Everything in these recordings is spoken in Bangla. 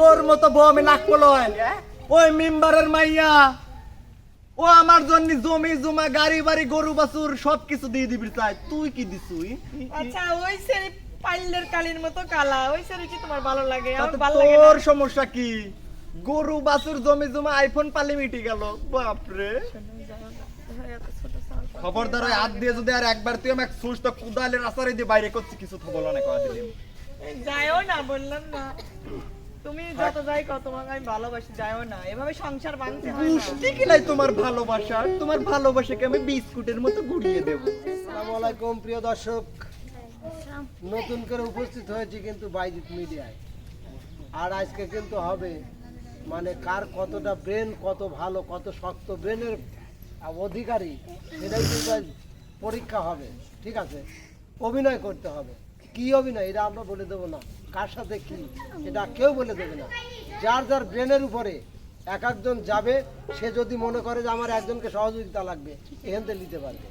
তোর মতো বউ আমি নাক লয় ওই মেম্বারের মাইয়া ও আমার জন্য জমি জমা গাড়ি বাড়ি গরু বাছুর সবকিছু দিয়ে দিবি চাই তুই কি দিছুই? আচ্ছা ওই সেরি পাইলের কালির মতো কালা ওই সেরি কি তোমার ভালো লাগে? আমার ভালো লাগে তোর সমস্যা কি? গরু বাছুর জমি জমা আইফোন পালি মিটি গেল। বাপরে। এত ছোট খবরদার ওই হাত দিয়ে যদি আর একবার তুই আমাকে সুস তো কুদালের আসারে দিয়ে বাইরে করছি কিছু তো বলো না কয়া দিলি যাইও না বললাম না। তুমি যত যাই কত তোমাকে আমি ভালোবাসি যাইও না। এভাবে সংসার ভাঙতে হয় না। বুঝতে গেলাই তোমার ভালোবাসা তোমার ভালোবাসাকে আমি বিস্কুটের মতো গুড়িয়ে দেবো। আসসালামু আলাইকুম প্রিয় দর্শক। নতুন করে উপস্থিত হয়েছি কিন্তু বাইজিৎ মিডিয়ায়। আর আজকে কিন্তু হবে মানে কার কতটা ব্রেন কত ভালো কত শক্ত ব্রেনের অধিকারী সেটাই কিন্তু পরীক্ষা হবে। ঠিক আছে? অভিনয় করতে হবে। কি অভিনয়? এটা আমরা বলে দেবো না। কার সাথে কি এটা কেউ বলে দেবে না। যার যার ব্রেনের উপরে এক একজন যাবে সে যদি মনে করে যে আমার একজনকে সহযোগিতা লাগবে এখান থেকে নিতে পারবে।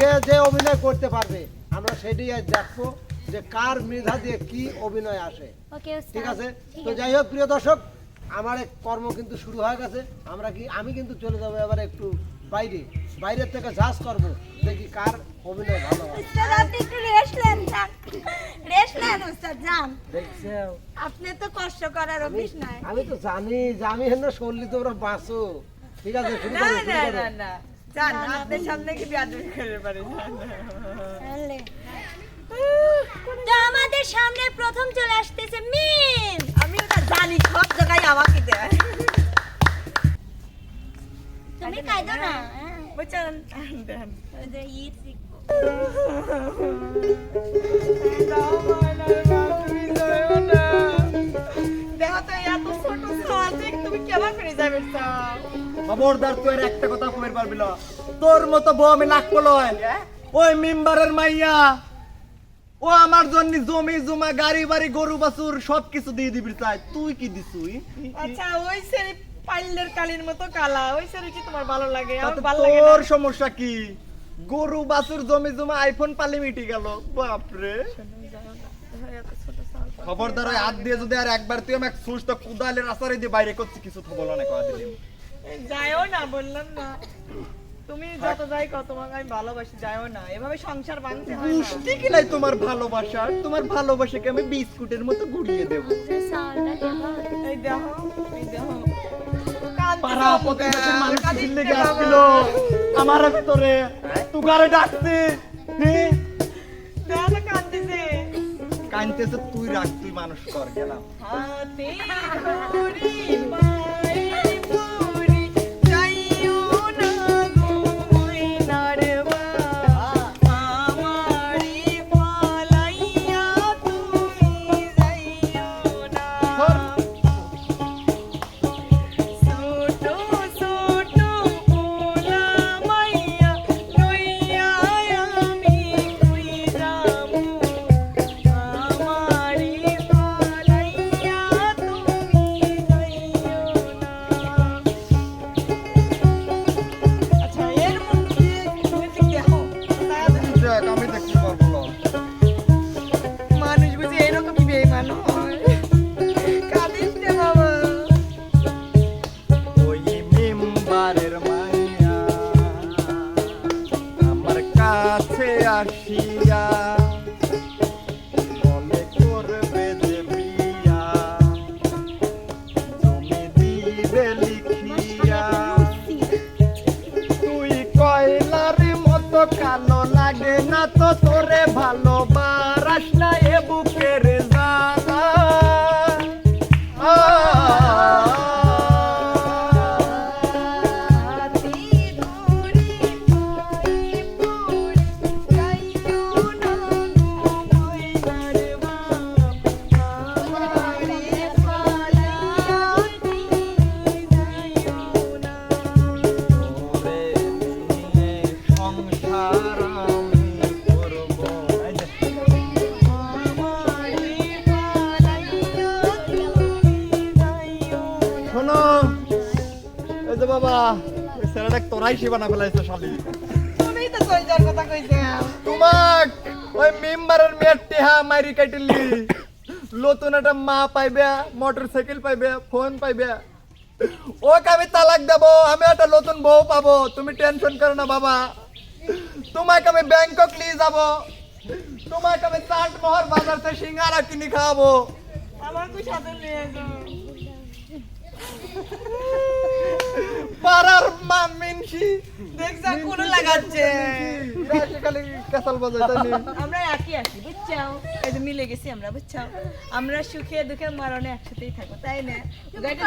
যে যে অভিনয় করতে পারবে আমরা সেটাই আজ দেখব যে কার মেধা দিয়ে কি অভিনয় আসে। ঠিক আছে? তো যাই হোক প্রিয় দর্শক আমার এক কর্ম কিন্তু শুরু হয়ে গেছে। আমরা কি আমি কিন্তু চলে যাব এবার একটু বাইরে। বাইরের থেকে জাজ করব দেখি কার অভিনয় ভালো উস্তাদ আপনি একটু রেস্ট নেন রেস্ট নেন উস্তাদ যান। দেখছে। আপনি তো কষ্ট করার অভ্যাস নাই। আমি তো জানি যে আমি হেন শরীর তোমরা বাঁচো। ঠিক আছে শুরু করো না না না জান আপনার সামনে কি বিয়াদবি করে পারি তো আমাদের সামনে প্রথম চলে আসতেছে মিম। আমি ওটা জানি সব জায়গায় আমাকে দেয়। তুমি কাঁদো না হ্যাঁ। বুঝছেন দেন। ওই যে ই শিখব। দেখো তো এত ছোট সাহায্য তুমি কেমন করে যাবে সব খবরদার তুই একটা কথা কমের পারবি না। তোর মতো বউ আমি নাক লয় ওই মেম্বারের মাইয়া ও আমার জন্য জমি জমা গাড়ি বাড়ি গরু বাছুর সবকিছু দিয়ে দিবি চাই তুই কি দিছুই? আচ্ছা ওই সেরি পাইলের কালির মতো কালা ওই সেরি কি তোমার ভালো লাগে? আমার ভালো লাগে তোর সমস্যা কি? গরু বাছুর জমি জমা আইফোন পালি মিটি গেল। বাপরে। খবরদার ওই হাত দিয়ে যদি আর একবার তুই আমাকে সুস তো কুদালের আসারে দিয়ে বাইরে করছি কিছু তো বলো না কয়া দিলি এই যাইও না বললাম না। তুমি যত যাই কত তোমাকে আমি ভালোবাসি যাইও না। এভাবে সংসার ভাঙতে হয় না। বুঝতে গেলাই তোমার ভালোবাসা? তোমার ভালোবাসাকে আমি বিস্কুটের মতো গুড়িয়ে দেবো। এই দেখো এই দেখো। পাড়া প্রতিবেশীর মানুষ লেগে আসছিল আমার ভিতরে। তুগারে ডাকতে কানতেছে তুই রাখ তুই মানুষ কর গেলাম। কাছে আসিয়া কালো লাগে না তো তোরে ভালো যে বাবা। ওই ছেলেটা তোরাই সে বানা ফেলাইছে শালি। তুমি তো যার কথা কইছে। তোমাক ওই মেম্বারের মেয়ের টেহা মারি কাটিলি নতুন একটা মা পাইবে মোটর সাইকেল পাইবে ফোন পাইবে। ওকে আমি তালাক দেবো আমি একটা নতুন বউ পাবো। তুমি টেনশন করো না বাবা। তোমাকে আমি ব্যাংকক নিয়ে যাব। তোমাকে আমি চাট মহর বাজার থেকে সিঙ্গারা কিনে খাওয়াবো। আমার তুই সাথে নিয়ে যাও। পাড়ার দেখছ কোন লাগাচ্ছে। খালি বাজায় তাই আমরা একই আছি বুঝছ এই যে মিলে গেছি আমরা বুঝছ আমরা সুখে দুঃখে মরণে একসাথেই থাকব তাই না? গাড়িটা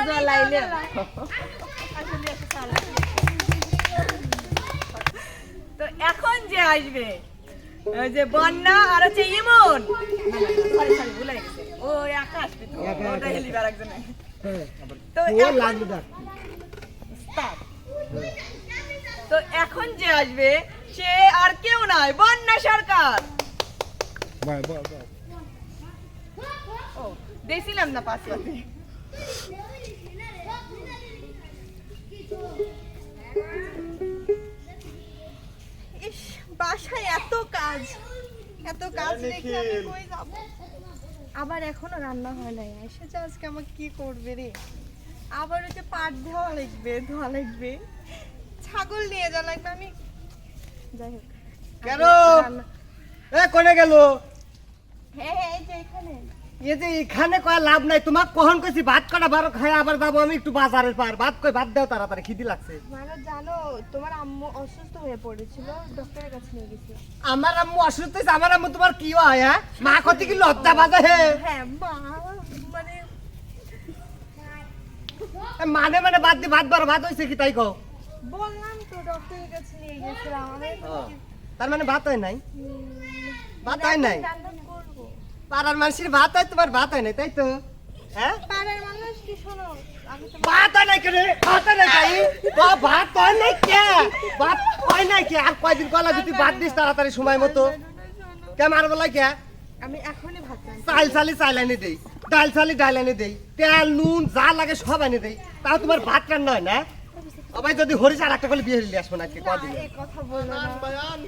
আসলে তো এখন যে আসবে ওই যে বন্যা আর হচ্ছে ইমন। সরি সরি ভুলে গেছে। ও একা আসবে তো ওটা হেলিবার একজনে। হ্যাঁ তো ও লাগবে ডাক তো এখন যে আসবে সে আর কেউ নয় বন্যা সরকার। ও দেখছিলাম না বাসায় এত কাজ। এত কাজ রেখে আমি কই যাব? আবার এখনও রান্না হয় নাই। এসেছে আজকে আমাকে কি করবে রে? আবার হচ্ছে পাট ধোয়া লাগবে ধোয়া লাগবে। ছাগল নিয়ে যাওয়া লাগবে আমি যাই হোক। কেন? এ কোনে গেল? হ্যাঁ হ্যাঁ এই যে এখানে। এ যে এখানে কয় লাভ নাই। তোমাক কখন কইছি ভাত কটা বারো খাই আবার যাব আমি একটু বাজারের পার। ভাত কই ভাত দাও তাড়াতাড়ি খিদি লাগছে। মানে জানো তোমার আম্মু অসুস্থ হয়ে পড়েছিল ডক্টরের কাছে নিয়ে গেছি। আমার আম্মু অসুস্থ হয়েছে আমার আম্মু তোমার কি হয় হ্যাঁ? মা কত কি লজ্জা বাজে হ্যাঁ মা মানে মানে মানে বাদ দি ভাত বারো ভাত হয়েছে কি তাই কও? বললাম তো ডক্টরের কাছে নিয়ে গেছিলাম আমি তার মানে ভাত হয় নাই? ভাত হয় নাই? পাড়ার মানুষের ভাত হয় তোমার ভাত হয় নাই তাই তো? হ্যাঁ? পাড়ার মানুষ কি শোনো ভাত হয় নাই কেন? ভাত হয় নাই তাই ভাত হয় নাই কে? ভাত হয় নাই কে? আর কয়দিন কলা যদি ভাত দিস তাড়াতাড়ি সময় মতো। কে বলাই কে আমি এখনই ভাত চাল চালি চাল দেই। ডাল চালি ডাল এনে দেই তেল নুন যা লাগে সব এনে দেই। তাও তোমার ভাত রান্না হয় না? সবাই যদি হরিস আর একটা করে বিয়ে হইলে আসব না আজকে কদিন। কথা বলো না। বায়ান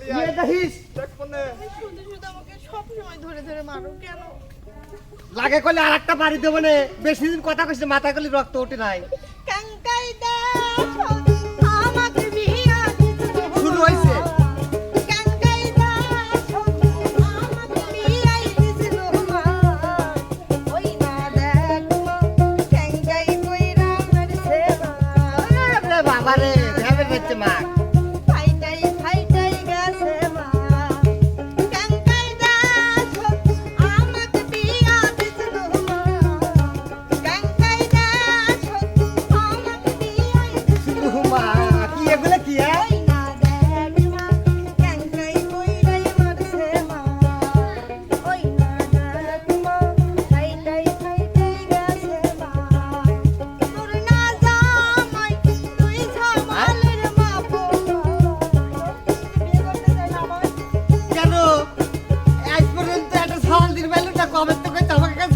বিয়ে দেখিস? দেখ কোনে শুধু শুধু আমাকে সব সময় ধরে ধরে মারো কেন? লাগে করলে আর একটা বাড়ি দেবো না। বেশি দিন কথা কইছে মাথা কলি রক্ত ওঠে নাই।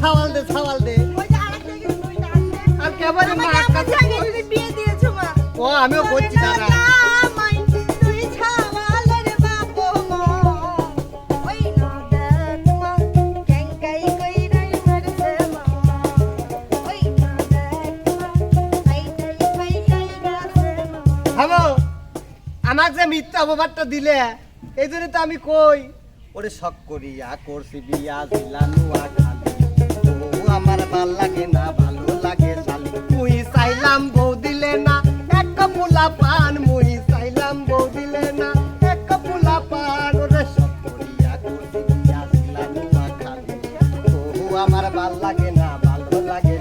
কই সওয়াল দে। সওয়াল দে যে আর কেবল মা বিয়ে দিয়েছ মা। ও আমিও বলছি দাদা। জামাই তুই ঝামালের বাপ মা। ওই না দেখ মা কাঙ্কাই কইরাই মারছে মা। ওই না দেখ আমার ভালো লাগে না, ভালো লাগে শালি। মুই চাইলাম বউ দিলে না, এক কপুলা পান মুই চাইলাম বউ দিলে না, এক কপুলা পান ওরে সব করিয়া করিয়া আমার ভালো লাগে না, ভালো লাগে